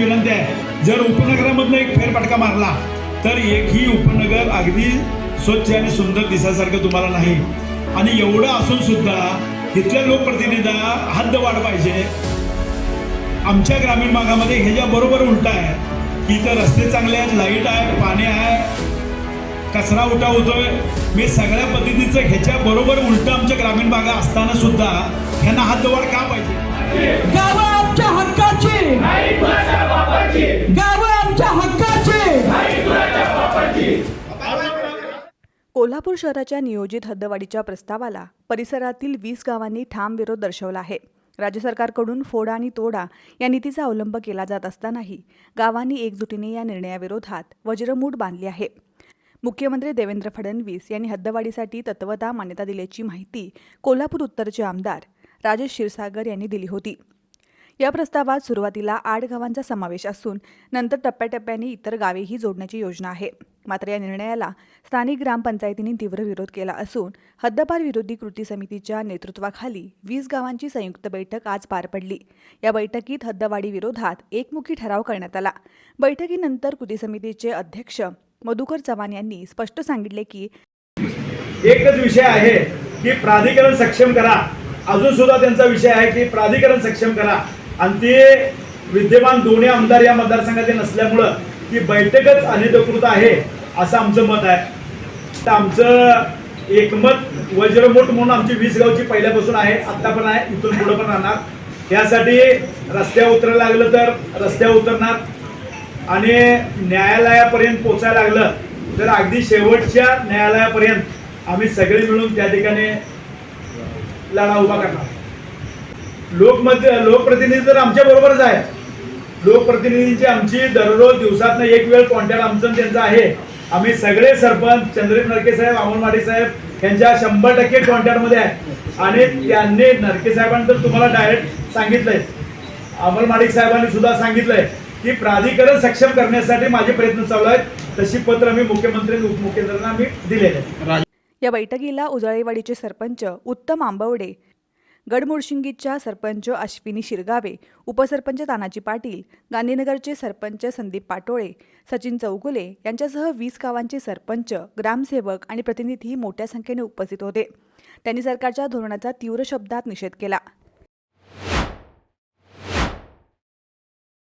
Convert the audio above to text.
जर उपनगरामधनं एक फेरफटका मारला तर एकही उपनगर अगदी स्वच्छ आणि सुंदर दिसासारखं तुम्हाला नाही. आणि एवढं असून सुद्धा इथल्या लोकप्रतिनिधींना हद्द वाढ पाहिजे. आमच्या ग्रामीण भागामध्ये ह्याच्या बरोबर उलट आहे की इथं रस्ते चांगले आहेत लाइट आहे पाणी आहे कचरा उठा होतोय. मी सगळ्या पद्धतीचं ह्याच्या बरोबर उलट आमच्या ग्रामीण भागा असताना सुद्धा ह्यांना हद्दवाढ का पाहिजे? कोल्हापूर शहराच्या नियोजित हद्दवाढीच्या प्रस्तावाला परिसरातील वीस गावांनी ठाम विरोध दर्शवला आहे. राज्य सरकारकडून फोडा आणि तोडा या नीतीचा अवलंब केला जात असतानाही गावांनी एकजुटीने या निर्णयाविरोधात वज्रमूठ बांधली आहे. मुख्यमंत्री देवेंद्र फडणवीस यांनी हद्दवाढीसाठी तत्वता मान्यता दिल्याची माहिती कोल्हापूर उत्तरचे आमदार राजेश क्षीरसागर यांनी दिली होती. या प्रस्तावात सुरुवातीला आठ गावांचा समावेश असून नंतर टप्प्याटप्प्याने इतर गावेही जोडण्याची योजना आहे. मात्र या निर्णयाला स्थानिक ग्रामपंचायतींनी तीव्र विरोध केला असून हद्दपार विरोधी कृती समितीच्या नेतृत्वाखाली वीस गावांची संयुक्त बैठक आज पार पडली. या बैठकीत हद्दवाढी विरोधात एकमुखी ठराव करण्यात आला. बैठकीनंतर कृती समितीचे अध्यक्ष मधुकर चव्हाण यांनी स्पष्ट सांगितले की एकच विषय आहे की प्राधिकरण सक्षम करा. अजून सुद्धा त्यांचा विषय आहे की प्राधिकरण सक्षम करा. आणि ते विद्यमान दोन्ही आमदार या मतदारसंघाचे नसल्यामुळं ती बैठकच अनधिकृत आहे असं आमचं मत आहे. तर आमचं एकमत वज्रमोठ म्हणून आमची वीस गावची पहिल्यापासून आहे आत्ता पण आहे इथून पुढं पण राहणार. यासाठी रस्त्यावर उतरायला लागलं तर रस्त्यावर उतरणार आणि न्यायालयापर्यंत पोचायला लागलं तर अगदी शेवटच्या न्यायालयापर्यंत आम्ही सगळे मिळून त्या ठिकाणी लढा उभा करणार. लोकमत लोकप्रतिनिधी तर आमच्या बरोबरच आहे. लोकप्रतिनिधींची आमची दररोज दिवसातनं एक वेळ कॉन्टॅक्ट आमचं त्यांचं आहे. आम्ही सगळे सरपंच चंद्रिक नरके साहेब अमोलमाडी साहेब यांच्या शंभर टक्के कॉन्टॅक्टमध्ये आहे. आणि त्यांनी नरके साहेबांनी तर तुम्हाला डायरेक्ट सांगितलंय. अमल माडिक साहेबांनी सुद्धा सांगितलंय की प्राधिकरण सक्षम करण्यासाठी माझे प्रयत्न चालू आहेत. तशी पत्र मी मुख्यमंत्री उपमुख्यमंत्र्यांना मी दिलेले आहे या बैठकीला उजळेवाडीचे सरपंच उत्तम आंबवडे गडमुळशिंगीच्या सरपंच अश्विनी शिरगावे उपसरपंच तानाजी पाटील गांधीनगरचे सरपंच संदीप पाटोळे सचिन चौगुले यांच्यासह वीस गावांचे सरपंच ग्रामसेवक आणि प्रतिनिधी मोठ्या संख्येने उपस्थित होते. त्यांनी सरकारच्या धोरणाचा तीव्र शब्दात निषेध केला.